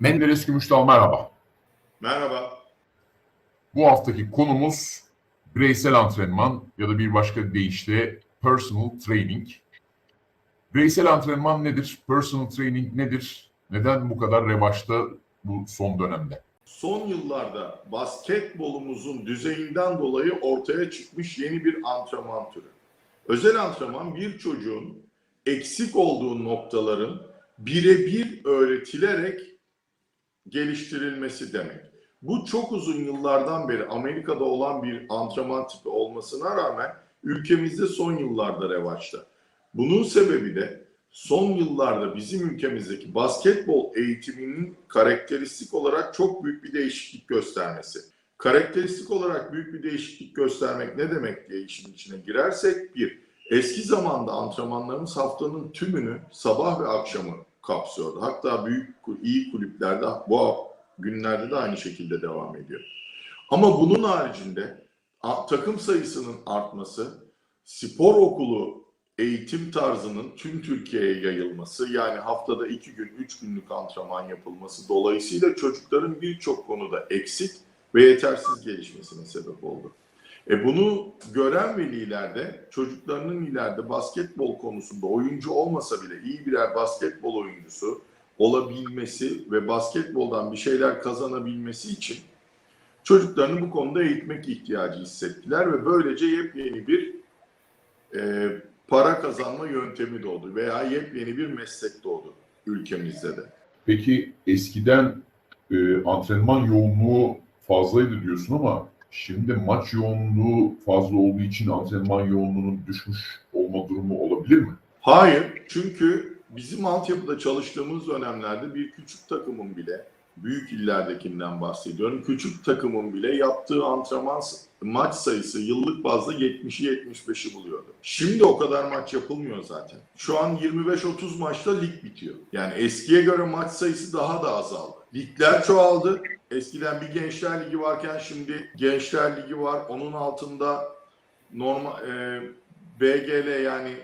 Menderes Gümüşdal merhaba. Merhaba. Bu haftaki konumuz bireysel antrenman ya da bir başka deyişle personal training. Bireysel antrenman nedir? Personal training nedir? Neden bu kadar revaçta bu son dönemde? Son yıllarda basketbolumuzun düzeyinden dolayı ortaya çıkmış yeni bir antrenman türü. Özel antrenman bir çocuğun eksik olduğu noktaların birebir öğretilerek geliştirilmesi demek. Bu çok uzun yıllardan beri Amerika'da olan bir antrenman tipi olmasına rağmen ülkemizde son yıllarda revaçta. Bunun sebebi de son yıllarda bizim ülkemizdeki basketbol eğitiminin karakteristik olarak çok büyük bir değişiklik göstermesi. Karakteristik olarak büyük bir değişiklik göstermek ne demek diye işin içine girersek bir, eski zamanda antrenmanlarımız haftanın tümünü sabah ve akşamı kapsıyordu. Hatta büyük iyi kulüplerde bu günlerde de aynı şekilde devam ediyor. Ama bunun haricinde takım sayısının artması, spor okulu eğitim tarzının tüm Türkiye'ye yayılması, yani haftada iki gün, üç günlük antrenman yapılması dolayısıyla çocukların birçok konuda eksik ve yetersiz gelişmesine sebep oldu. E bunu gören veliler de çocuklarının ileride basketbol konusunda oyuncu olmasa bile iyi birer basketbol oyuncusu olabilmesi ve basketboldan bir şeyler kazanabilmesi için çocuklarını bu konuda eğitmek ihtiyacı hissettiler ve böylece yepyeni bir e, para kazanma yöntemi doğdu veya yepyeni bir meslek doğdu ülkemizde de. Peki eskiden e, antrenman yoğunluğu fazlaydı diyorsun ama şimdi maç yoğunluğu fazla olduğu için antrenman yoğunluğunun düşmüş olma durumu olabilir mi? Hayır, çünkü bizim altyapıda çalıştığımız dönemlerde bir küçük takımın bile, büyük illerdekinden bahsediyorum, küçük takımın bile yaptığı antrenman maç sayısı yıllık bazda 70'i 75'i buluyordu. Şimdi o kadar maç yapılmıyor zaten. Şu an 25-30 maçta lig bitiyor. Yani eskiye göre maç sayısı daha da azaldı. Ligler çoğaldı. Eskiden bir gençler ligi varken şimdi gençler ligi var. Onun altında normal e, BGL yani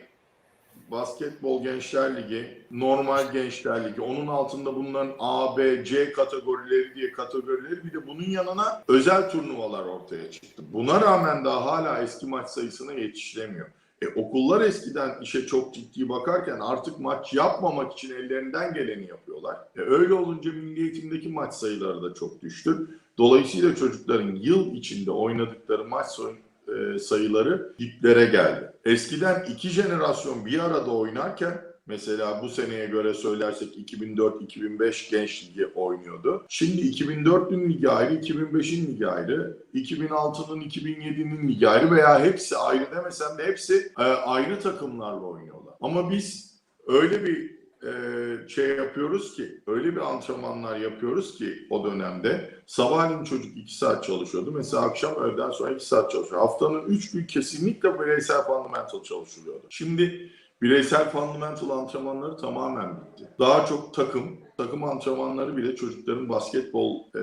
Basketbol Gençler Ligi, Normal Gençler Ligi, onun altında bunların A, B, C kategorileri diye kategorileri bir de bunun yanına özel turnuvalar ortaya çıktı. Buna rağmen daha hala eski maç sayısına yetişilemiyor. E, okullar eskiden işe çok ciddi bakarken artık maç yapmamak için ellerinden geleni yapıyorlar. E, öyle olunca milli eğitimdeki maç sayıları da çok düştü. Dolayısıyla çocukların yıl içinde oynadıkları maç sayı- e, sayıları diplere geldi. Eskiden iki jenerasyon bir arada oynarken mesela bu seneye göre söylersek 2004-2005 genç ligi oynuyordu. Şimdi 2004'ün ligi ayrı, 2005'in ligi ayrı, 2006'nın 2007'nin ligi ayrı veya hepsi ayrı demesem de hepsi e, ayrı takımlarla oynuyorlar. Ama biz öyle bir e, şey yapıyoruz ki, öyle bir antrenmanlar yapıyoruz ki o dönemde sabahleyin çocuk 2 saat çalışıyordu. Mesela akşam öğleden sonra 2 saat çalışıyor. Haftanın 3 gün kesinlikle bireysel fundamental çalışılıyordu. Şimdi bireysel fundamental antrenmanları tamamen bitti. Daha çok takım, takım antrenmanları bile çocukların basketbol e,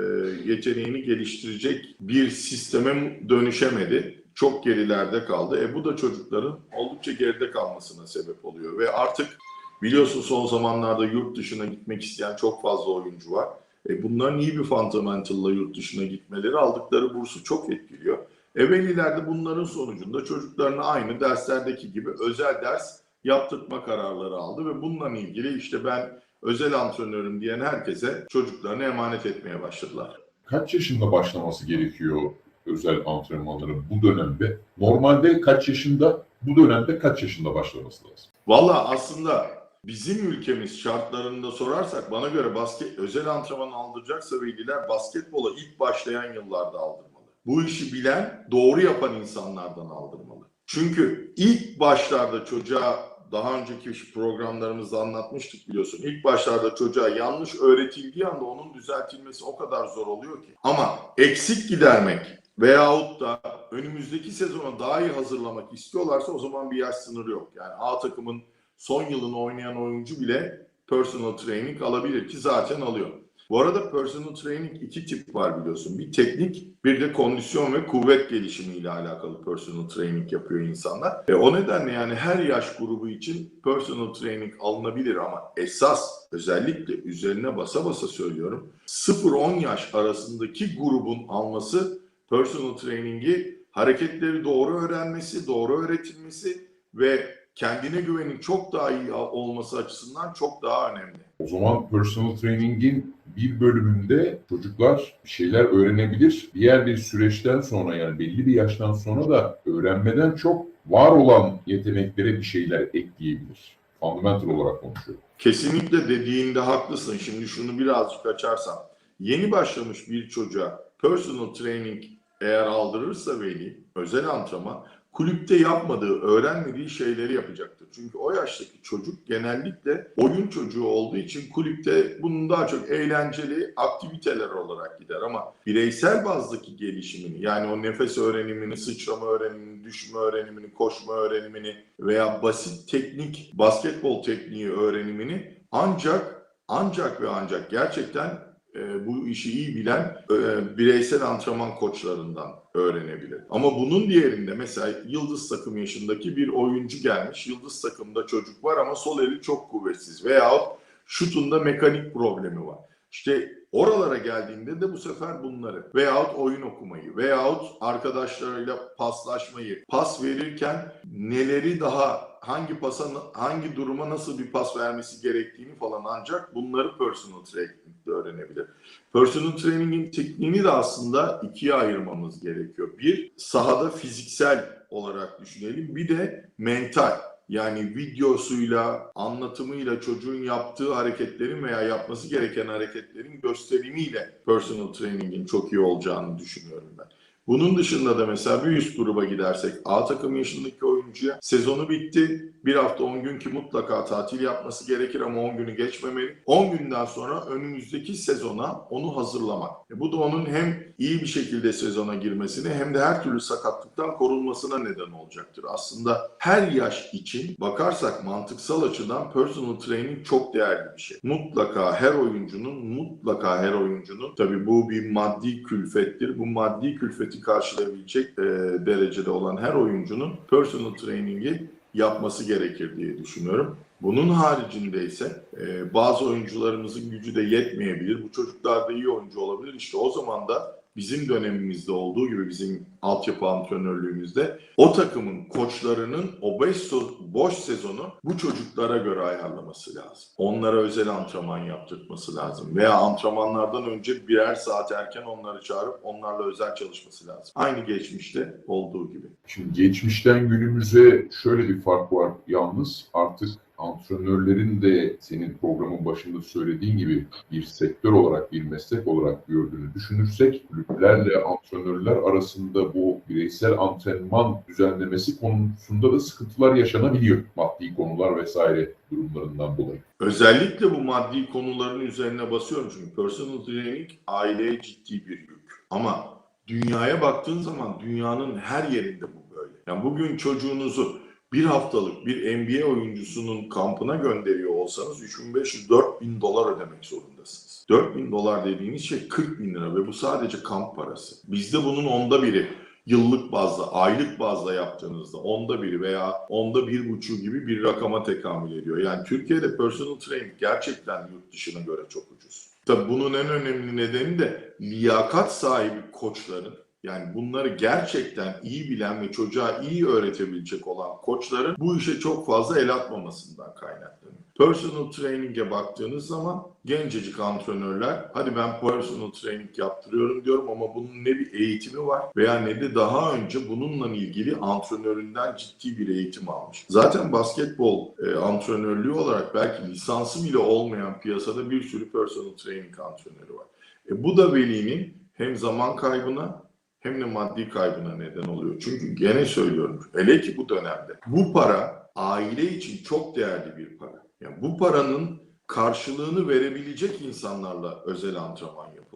yeteneğini geliştirecek bir sisteme dönüşemedi. Çok gerilerde kaldı. E bu da çocukların oldukça geride kalmasına sebep oluyor ve artık Biliyorsun son zamanlarda yurt dışına gitmek isteyen çok fazla oyuncu var. E bunların iyi bir fundamental'la yurt dışına gitmeleri aldıkları bursu çok etkiliyor. E veliler de bunların sonucunda çocuklarına aynı derslerdeki gibi özel ders yaptırtma kararları aldı ve bununla ilgili işte ben özel antrenörüm diyen herkese çocuklarını emanet etmeye başladılar. Kaç yaşında başlaması gerekiyor özel antrenmanların bu dönemde? Normalde kaç yaşında, bu dönemde kaç yaşında başlaması lazım? Valla aslında bizim ülkemiz şartlarında sorarsak bana göre basket özel antrenman aldıracaksa veliler basketbola ilk başlayan yıllarda aldırmalı. Bu işi bilen, doğru yapan insanlardan aldırmalı. Çünkü ilk başlarda çocuğa daha önceki programlarımızda anlatmıştık biliyorsun. İlk başlarda çocuğa yanlış öğretildiği anda onun düzeltilmesi o kadar zor oluyor ki. Ama eksik gidermek veyahut da önümüzdeki sezona daha iyi hazırlamak istiyorlarsa o zaman bir yaş sınırı yok. Yani A takımın son yılını oynayan oyuncu bile personal training alabilir ki zaten alıyor. Bu arada personal training iki tip var biliyorsun. Bir teknik, bir de kondisyon ve kuvvet gelişimi ile alakalı personal training yapıyor insanlar. E, o nedenle yani her yaş grubu için personal training alınabilir ama esas özellikle üzerine basa basa söylüyorum 0-10 yaş arasındaki grubun alması personal training'i hareketleri doğru öğrenmesi, doğru öğretilmesi ve kendine güvenin çok daha iyi olması açısından çok daha önemli. O zaman personal training'in bir bölümünde çocuklar bir şeyler öğrenebilir. Diğer bir süreçten sonra yani belli bir yaştan sonra da öğrenmeden çok var olan yeteneklere bir şeyler ekleyebilir. Fundamental olarak konuşuyorum. Kesinlikle dediğinde haklısın. Şimdi şunu birazcık açarsam. Yeni başlamış bir çocuğa personal training eğer aldırırsa veli, özel antrenman, kulüpte yapmadığı, öğrenmediği şeyleri yapacaktır. Çünkü o yaştaki çocuk genellikle oyun çocuğu olduğu için kulüpte bunun daha çok eğlenceli aktiviteler olarak gider ama bireysel bazdaki gelişimini yani o nefes öğrenimini, sıçrama öğrenimini, düşme öğrenimini, koşma öğrenimini veya basit teknik basketbol tekniği öğrenimini ancak ancak ve ancak gerçekten e, bu işi iyi bilen e, bireysel antrenman koçlarından öğrenebilir. Ama bunun diğerinde mesela yıldız takım yaşındaki bir oyuncu gelmiş. Yıldız takımda çocuk var ama sol eli çok kuvvetsiz veyahut şutunda mekanik problemi var. İşte oralara geldiğinde de bu sefer bunları veyahut oyun okumayı veyahut arkadaşlarıyla paslaşmayı, pas verirken neleri daha hangi pasa hangi duruma nasıl bir pas vermesi gerektiğini falan ancak bunları personal training'de öğrenebilir. Personal training'in tekniğini de aslında ikiye ayırmamız gerekiyor. Bir sahada fiziksel olarak düşünelim. Bir de mental. Yani videosuyla, anlatımıyla çocuğun yaptığı hareketlerin veya yapması gereken hareketlerin gösterimiyle personal training'in çok iyi olacağını düşünüyorum ben. Bunun dışında da mesela bir üst gruba gidersek A takım yaşındaki oyuncuya sezonu bitti. Bir hafta 10 gün ki mutlaka tatil yapması gerekir ama 10 günü geçmemeli. 10 günden sonra önümüzdeki sezona onu hazırlamak. E bu da onun hem iyi bir şekilde sezona girmesine hem de her türlü sakatlıktan korunmasına neden olacaktır. Aslında her yaş için bakarsak mantıksal açıdan personal training çok değerli bir şey. Mutlaka her oyuncunun mutlaka her oyuncunun tabii bu bir maddi külfettir. Bu maddi külfeti karşılayabilecek e, derecede olan her oyuncunun personal training'i yapması gerekir diye düşünüyorum. Bunun haricinde ise e, bazı oyuncularımızın gücü de yetmeyebilir. Bu çocuklar da iyi oyuncu olabilir. İşte o zaman da bizim dönemimizde olduğu gibi bizim altyapı antrenörlüğümüzde o takımın koçlarının o beş so- boş sezonu bu çocuklara göre ayarlaması lazım. Onlara özel antrenman yaptırtması lazım. Veya antrenmanlardan önce birer saat erken onları çağırıp onlarla özel çalışması lazım. Aynı geçmişte olduğu gibi. Şimdi geçmişten günümüze şöyle bir fark var yalnız artık antrenörlerin de senin programın başında söylediğin gibi bir sektör olarak, bir meslek olarak gördüğünü düşünürsek kulüplerle antrenörler arasında bu bireysel antrenman düzenlemesi konusunda da sıkıntılar yaşanabiliyor. Maddi konular vesaire durumlarından dolayı. Özellikle bu maddi konuların üzerine basıyorum çünkü personal training aileye ciddi bir yük. Ama dünyaya baktığın zaman dünyanın her yerinde bu böyle. Yani bugün çocuğunuzu bir haftalık bir NBA oyuncusunun kampına gönderiyor olsanız 3500-4000 dolar ödemek zorundasınız. 4000 dolar dediğiniz şey 40 bin lira ve bu sadece kamp parası. Bizde bunun onda biri yıllık bazda, aylık bazda yaptığınızda onda biri veya onda bir buçuğu gibi bir rakama tekamül ediyor. Yani Türkiye'de personal training gerçekten yurt dışına göre çok ucuz. Tabii bunun en önemli nedeni de liyakat sahibi koçların yani bunları gerçekten iyi bilen ve çocuğa iyi öğretebilecek olan koçların bu işe çok fazla el atmamasından kaynaklanıyor. Personal training'e baktığınız zaman gencecik antrenörler hadi ben personal training yaptırıyorum diyorum ama bunun ne bir eğitimi var veya ne de daha önce bununla ilgili antrenöründen ciddi bir eğitim almış. Zaten basketbol e, antrenörlüğü olarak belki lisansı bile olmayan piyasada bir sürü personal training antrenörü var. E, bu da velinin hem zaman kaybına hem de maddi kaybına neden oluyor. Çünkü gene söylüyorum hele ki bu dönemde bu para aile için çok değerli bir para. Yani bu paranın karşılığını verebilecek insanlarla özel antrenman yapılmalı.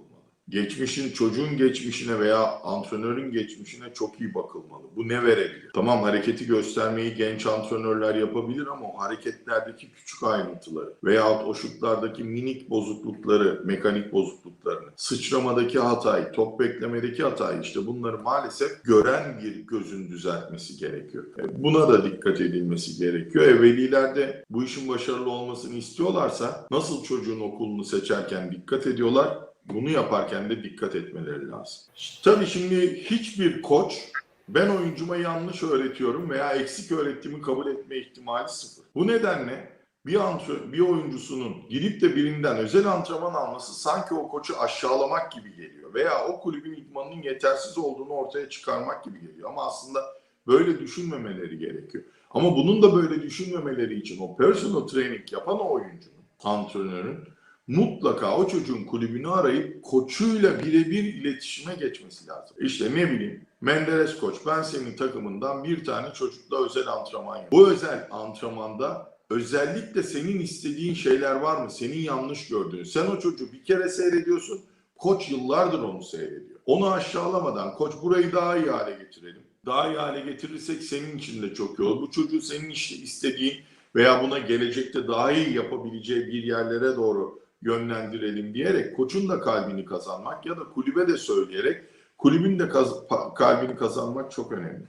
Geçmişin, çocuğun geçmişine veya antrenörün geçmişine çok iyi bakılmalı. Bu ne verebilir? Tamam hareketi göstermeyi genç antrenörler yapabilir ama o hareketlerdeki küçük ayrıntıları veyahut o şutlardaki minik bozuklukları, mekanik bozukluklarını, sıçramadaki hatayı, top beklemedeki hatayı işte bunları maalesef gören bir gözün düzeltmesi gerekiyor. E, Buna da dikkat edilmesi gerekiyor. E, veliler de bu işin başarılı olmasını istiyorlarsa nasıl çocuğun okulunu seçerken dikkat ediyorlar, bunu yaparken de dikkat etmeleri lazım. Tabii şimdi hiçbir koç ben oyuncuma yanlış öğretiyorum veya eksik öğrettiğimi kabul etme ihtimali sıfır. Bu nedenle bir antrenör, bir oyuncusunun gidip de birinden özel antrenman alması sanki o koçu aşağılamak gibi geliyor veya o kulübün idmanının yetersiz olduğunu ortaya çıkarmak gibi geliyor. Ama aslında böyle düşünmemeleri gerekiyor. Ama bunun da böyle düşünmemeleri için o personal training yapan oyuncunun, antrenörün mutlaka o çocuğun kulübünü arayıp koçuyla birebir iletişime geçmesi lazım. İşte ne bileyim Menderes koç ben senin takımından bir tane çocukla özel antrenman yap. Bu özel antrenmanda özellikle senin istediğin şeyler var mı? Senin yanlış gördüğün. Sen o çocuğu bir kere seyrediyorsun. Koç yıllardır onu seyrediyor. Onu aşağılamadan koç burayı daha iyi hale getirelim. Daha iyi hale getirirsek senin için de çok iyi olur. Bu çocuğu senin işte istediğin veya buna gelecekte daha iyi yapabileceği bir yerlere doğru yönlendirelim diyerek koçun da kalbini kazanmak ya da kulübe de söyleyerek kulübün de kaz- kalbini kazanmak çok önemli.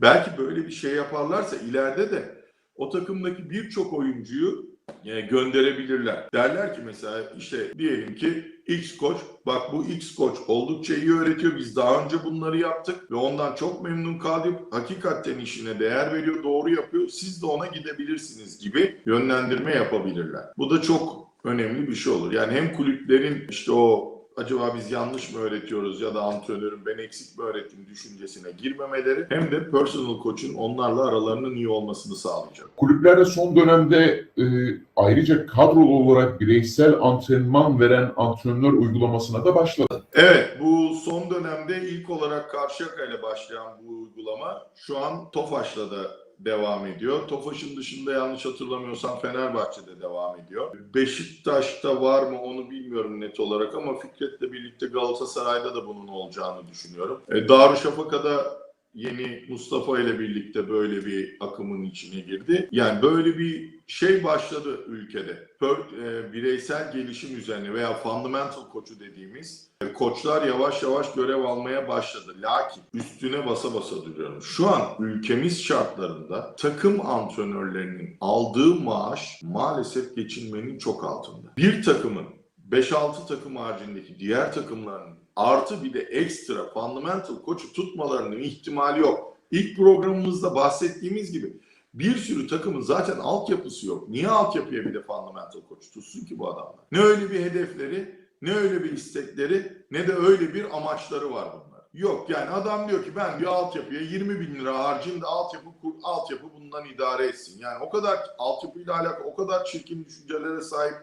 Belki böyle bir şey yaparlarsa ileride de o takımdaki birçok oyuncuyu e, gönderebilirler. Derler ki mesela işte diyelim ki X koç bak bu X koç oldukça iyi öğretiyor. Biz daha önce bunları yaptık ve ondan çok memnun kaldık. Hakikaten işine değer veriyor, doğru yapıyor. Siz de ona gidebilirsiniz gibi yönlendirme yapabilirler. Bu da çok önemli bir şey olur. Yani hem kulüplerin işte o acaba biz yanlış mı öğretiyoruz ya da antrenörün ben eksik mi öğrettim düşüncesine girmemeleri hem de personal coach'un onlarla aralarının iyi olmasını sağlayacak. Kulüplerde son dönemde e, ayrıca kadrolu olarak bireysel antrenman veren antrenör uygulamasına da başladı. Evet bu son dönemde ilk olarak Karşıyaka ile başlayan bu uygulama şu an Tofaş'la da devam ediyor. Tofaş'ın dışında yanlış hatırlamıyorsam Fenerbahçe'de devam ediyor. Beşiktaş'ta var mı onu bilmiyorum net olarak ama Fikret'le birlikte Galatasaray'da da bunun olacağını düşünüyorum. E, Darüşşafaka'da yeni Mustafa ile birlikte böyle bir akımın içine girdi. Yani böyle bir şey başladı ülkede. Per- e, bireysel gelişim üzerine veya fundamental koçu dediğimiz e, koçlar yavaş yavaş görev almaya başladı. Lakin üstüne basa basa duruyorum. Şu an ülkemiz şartlarında takım antrenörlerinin aldığı maaş maalesef geçinmenin çok altında. Bir takımın 5-6 takım haricindeki diğer takımların artı bir de ekstra fundamental koçu tutmalarının ihtimali yok. İlk programımızda bahsettiğimiz gibi bir sürü takımın zaten altyapısı yok. Niye altyapıya bir de fundamental koç tutsun ki bu adamlar? Ne öyle bir hedefleri, ne öyle bir istekleri, ne de öyle bir amaçları var bunlar. Yok yani adam diyor ki ben bir altyapıya 20 bin lira harcayayım da altyapı, kur, altyapı bundan idare etsin. Yani o kadar altyapıyla alakalı o kadar çirkin düşüncelere sahip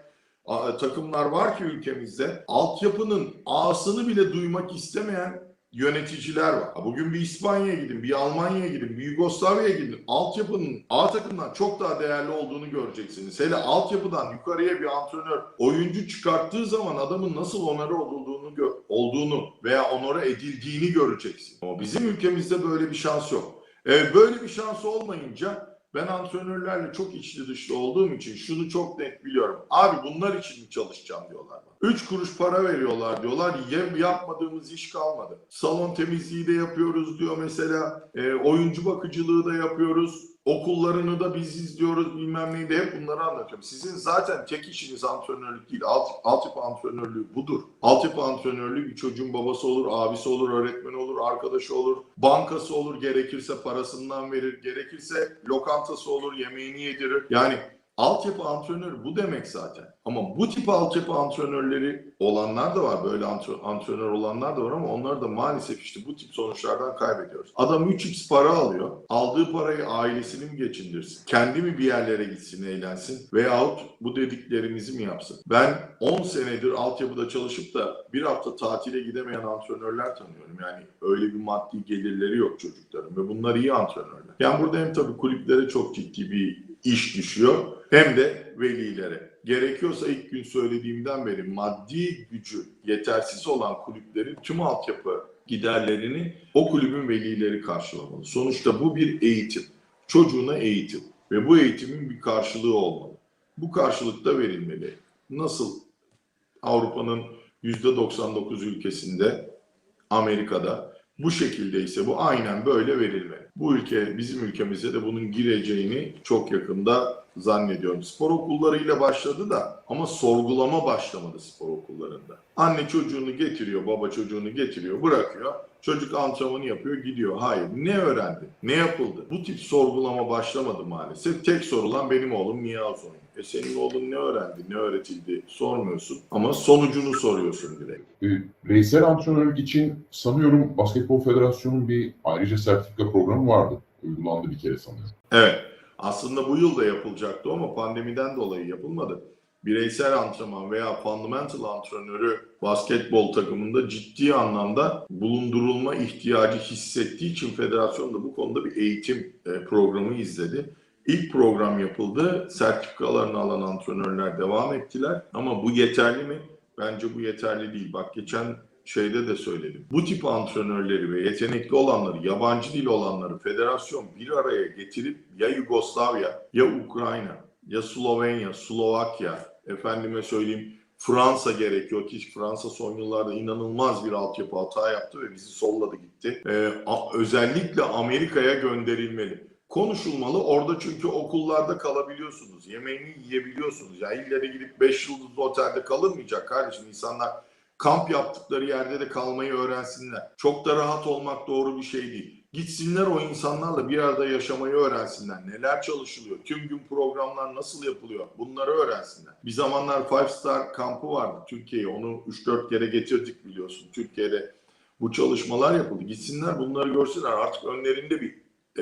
takımlar var ki ülkemizde altyapının ağasını bile duymak istemeyen yöneticiler var. Bugün bir İspanya'ya gidin, bir Almanya'ya gidin, bir Yugoslavya'ya gidin. Altyapının A takımdan çok daha değerli olduğunu göreceksiniz. Hele altyapıdan yukarıya bir antrenör oyuncu çıkarttığı zaman adamın nasıl onarı olduğunu olduğunu veya onara edildiğini göreceksin. Ama bizim ülkemizde böyle bir şans yok. E, böyle bir şans olmayınca ben antrenörlerle çok içli dışlı olduğum için şunu çok net biliyorum. Abi bunlar için mi çalışacağım diyorlar bana. Üç kuruş para veriyorlar diyorlar. Yem yapmadığımız iş kalmadı. Salon temizliği de yapıyoruz diyor mesela. E, oyuncu bakıcılığı da yapıyoruz. Okullarını da biz izliyoruz bilmem neyi de hep bunları anlatıyorum. Sizin zaten tek işiniz antrenörlük değil. Alt, altyapı antrenörlüğü budur. Altyapı antrenörlüğü bir çocuğun babası olur, abisi olur, öğretmeni olur, arkadaşı olur, bankası olur, gerekirse parasından verir, gerekirse lokantası olur, yemeğini yedirir. Yani altyapı antrenörü bu demek zaten. Ama bu tip altyapı antrenörleri olanlar da var. Böyle antre- antrenör olanlar da var ama onları da maalesef işte bu tip sonuçlardan kaybediyoruz. Adam 3x para alıyor. Aldığı parayı ailesini mi geçindirsin? Kendi mi bir yerlere gitsin, eğlensin? Veyahut bu dediklerimizi mi yapsın? Ben 10 senedir altyapıda çalışıp da bir hafta tatile gidemeyen antrenörler tanıyorum. Yani öyle bir maddi gelirleri yok çocukların ve bunlar iyi antrenörler. Yani burada hem tabii kulüplere çok ciddi bir iş düşüyor hem de velilere. gerekiyorsa ilk gün söylediğimden beri maddi gücü yetersiz olan kulüplerin tüm altyapı giderlerini o kulübün velileri karşılamalı. Sonuçta bu bir eğitim. Çocuğuna eğitim ve bu eğitimin bir karşılığı olmalı. Bu karşılık da verilmeli. Nasıl Avrupa'nın %99 ülkesinde, Amerika'da bu şekilde ise bu aynen böyle verilmeli. Bu ülke bizim ülkemize de bunun gireceğini çok yakında zannediyorum. Spor okullarıyla başladı da ama sorgulama başlamadı spor okullarında. Anne çocuğunu getiriyor, baba çocuğunu getiriyor, bırakıyor. Çocuk antrenmanı yapıyor, gidiyor. Hayır. Ne öğrendi? Ne yapıldı? Bu tip sorgulama başlamadı maalesef. Tek sorulan benim oğlum niye az oynuyor? E senin oğlun ne öğrendi, ne öğretildi sormuyorsun. Ama sonucunu soruyorsun direkt. E, bireysel antrenörlük için sanıyorum Basketbol Federasyonu'nun bir ayrıca sertifika programı vardı. Uygulandı bir kere sanıyorum. Evet. Aslında bu yıl da yapılacaktı ama pandemiden dolayı yapılmadı. Bireysel antrenman veya fundamental antrenörü basketbol takımında ciddi anlamda bulundurulma ihtiyacı hissettiği için federasyon da bu konuda bir eğitim e, programı izledi. İlk program yapıldı. Sertifikalarını alan antrenörler devam ettiler. Ama bu yeterli mi? Bence bu yeterli değil. Bak geçen şeyde de söyledim. Bu tip antrenörleri ve yetenekli olanları, yabancı dil olanları federasyon bir araya getirip ya Yugoslavya, ya Ukrayna, ya Slovenya, Slovakya, efendime söyleyeyim Fransa gerekiyor ki Fransa son yıllarda inanılmaz bir altyapı hata yaptı ve bizi solladı gitti. Ee, özellikle Amerika'ya gönderilmeli. Konuşulmalı. Orada çünkü okullarda kalabiliyorsunuz. Yemeğini yiyebiliyorsunuz. Ya illeri gidip 5 yıldızlı otelde kalınmayacak kardeşim. İnsanlar kamp yaptıkları yerde de kalmayı öğrensinler. Çok da rahat olmak doğru bir şey değil. Gitsinler o insanlarla bir arada yaşamayı öğrensinler. Neler çalışılıyor, tüm gün programlar nasıl yapılıyor bunları öğrensinler. Bir zamanlar Five Star kampı vardı Türkiye'ye. Onu 3-4 kere getirdik biliyorsun. Türkiye'de bu çalışmalar yapıldı. Gitsinler bunları görsünler. Artık önlerinde bir e,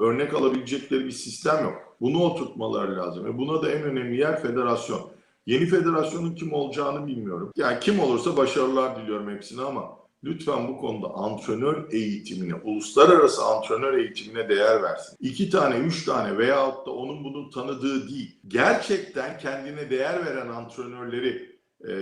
örnek alabilecekleri bir sistem yok. Bunu oturtmaları lazım. Ve buna da en önemli yer federasyon. Yeni federasyonun kim olacağını bilmiyorum. Yani kim olursa başarılar diliyorum hepsine ama lütfen bu konuda antrenör eğitimine, uluslararası antrenör eğitimine değer versin. İki tane, üç tane veyahut da onun bunun tanıdığı değil. Gerçekten kendine değer veren antrenörleri e,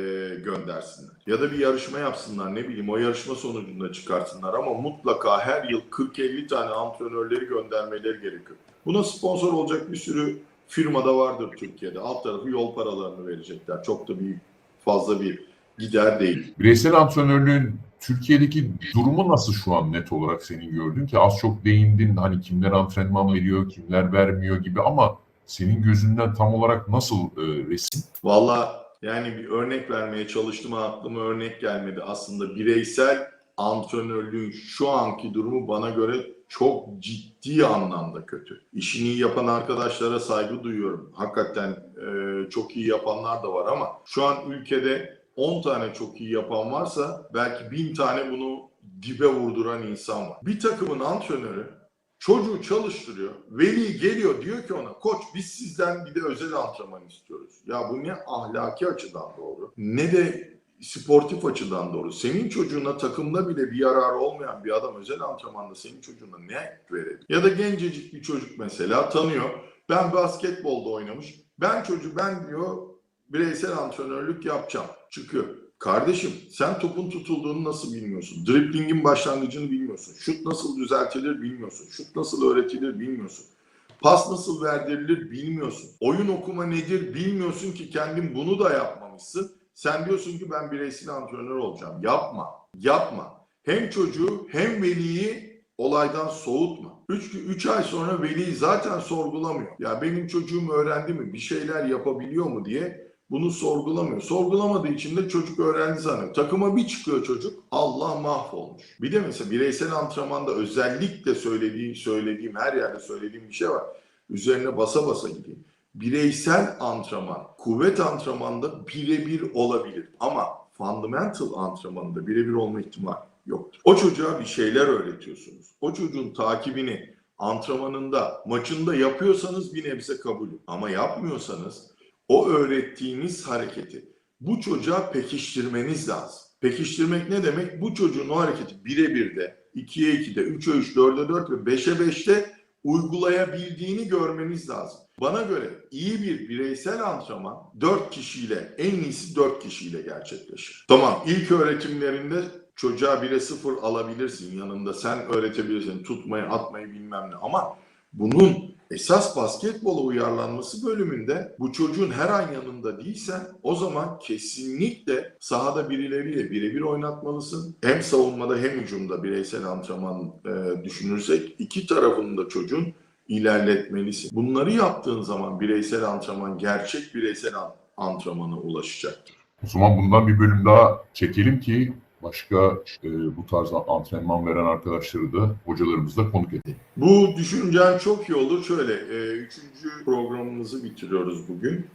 göndersinler. Ya da bir yarışma yapsınlar ne bileyim o yarışma sonucunda çıkartsınlar ama mutlaka her yıl 40-50 tane antrenörleri göndermeleri gerekiyor. Buna sponsor olacak bir sürü firmada vardır Türkiye'de. Alt tarafı yol paralarını verecekler. Çok da büyük fazla bir gider değil. Bireysel antrenörlüğün Türkiye'deki durumu nasıl şu an net olarak senin gördüğün ki az çok değindin hani kimler antrenman veriyor, kimler vermiyor gibi ama senin gözünden tam olarak nasıl e, resim? Valla yani bir örnek vermeye çalıştım ama aklıma örnek gelmedi. Aslında bireysel antrenörlüğün şu anki durumu bana göre çok ciddi anlamda kötü. İşini yapan arkadaşlara saygı duyuyorum. Hakikaten e, çok iyi yapanlar da var ama şu an ülkede 10 tane çok iyi yapan varsa belki 1000 tane bunu dibe vurduran insan var. Bir takımın antrenörü çocuğu çalıştırıyor. Veli geliyor diyor ki ona koç biz sizden bir de özel antrenman istiyoruz. Ya bu ne ahlaki açıdan doğru ne de sportif açıdan doğru. Senin çocuğuna takımda bile bir yararı olmayan bir adam özel antrenmanda senin çocuğuna ne verir? Ya da gencecik bir çocuk mesela tanıyor. Ben basketbolda oynamış. Ben çocuğu ben diyor bireysel antrenörlük yapacağım. Çıkıyor. Kardeşim sen topun tutulduğunu nasıl bilmiyorsun? Driblingin başlangıcını bilmiyorsun. Şut nasıl düzeltilir bilmiyorsun. Şut nasıl öğretilir bilmiyorsun. Pas nasıl verdirilir bilmiyorsun. Oyun okuma nedir bilmiyorsun ki kendin bunu da yapmamışsın. Sen diyorsun ki ben bireysel antrenör olacağım. Yapma. Yapma. Hem çocuğu hem veliyi olaydan soğutma. 3 ay sonra veli zaten sorgulamıyor. Ya benim çocuğum öğrendi mi? Bir şeyler yapabiliyor mu diye bunu sorgulamıyor. Sorgulamadığı için de çocuk öğrendi sanıyor. Takıma bir çıkıyor çocuk. Allah mahvolmuş. Bir de mesela bireysel antrenmanda özellikle söylediğim, söylediğim her yerde söylediğim bir şey var. Üzerine basa basa gideyim. Bireysel antrenman, kuvvet antrenmanda birebir olabilir. Ama fundamental antrenmanda birebir olma ihtimali yoktur. O çocuğa bir şeyler öğretiyorsunuz. O çocuğun takibini antrenmanında, maçında yapıyorsanız bir nebze kabul. Ama yapmıyorsanız o öğrettiğiniz hareketi bu çocuğa pekiştirmeniz lazım. Pekiştirmek ne demek? Bu çocuğun o hareketi 1'e 1'de, 2'ye 2'de, 3'e 3, 4'e 4 ve 5'e 5'te uygulayabildiğini görmeniz lazım. Bana göre iyi bir bireysel antrenman 4 kişiyle, en iyisi 4 kişiyle gerçekleşir. Tamam ilk öğretimlerinde çocuğa 1'e 0 alabilirsin yanında. Sen öğretebilirsin tutmayı, atmayı bilmem ne ama bunun esas basketbola uyarlanması bölümünde bu çocuğun her an yanında değilsen o zaman kesinlikle sahada birileriyle birebir oynatmalısın. Hem savunmada hem hücumda bireysel antrenman e, düşünürsek iki tarafını da çocuğun ilerletmelisin. Bunları yaptığın zaman bireysel antrenman gerçek bireysel an- antrenmana ulaşacaktır. O zaman bundan bir bölüm daha çekelim ki başka e, bu tarz antrenman veren arkadaşları da hocalarımızla konuk edelim. Bu düşüncen çok iyi olur. Şöyle, e, üçüncü programımızı bitiriyoruz bugün.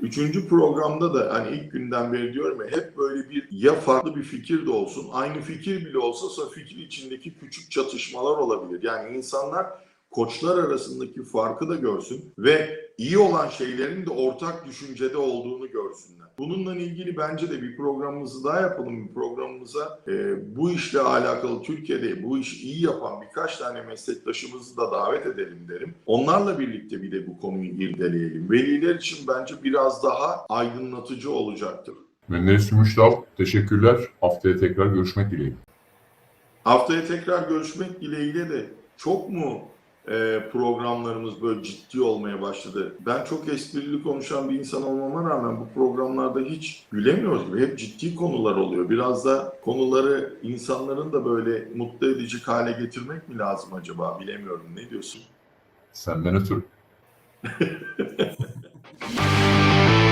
Üçüncü programda da hani ilk günden beri diyorum ya hep böyle bir ya farklı bir fikir de olsun. Aynı fikir bile olsa fikir içindeki küçük çatışmalar olabilir. Yani insanlar koçlar arasındaki farkı da görsün ve iyi olan şeylerin de ortak düşüncede olduğunu görsünler. Bununla ilgili bence de bir programımızı daha yapalım. Bir programımıza e, bu işle alakalı Türkiye'de bu işi iyi yapan birkaç tane meslektaşımızı da davet edelim derim. Onlarla birlikte bir de bu konuyu irdeleyelim. Veliler için bence biraz daha aydınlatıcı olacaktır. Menderes Gümüşdal, teşekkürler. Haftaya tekrar görüşmek dileğiyle. Haftaya tekrar görüşmek dileğiyle de çok mu programlarımız böyle ciddi olmaya başladı? Ben çok esprili konuşan bir insan olmama rağmen bu programlarda hiç gülemiyoruz. Hep ciddi konular oluyor. Biraz da konuları insanların da böyle mutlu edici hale getirmek mi lazım acaba? Bilemiyorum. Ne diyorsun? Senden ötürü.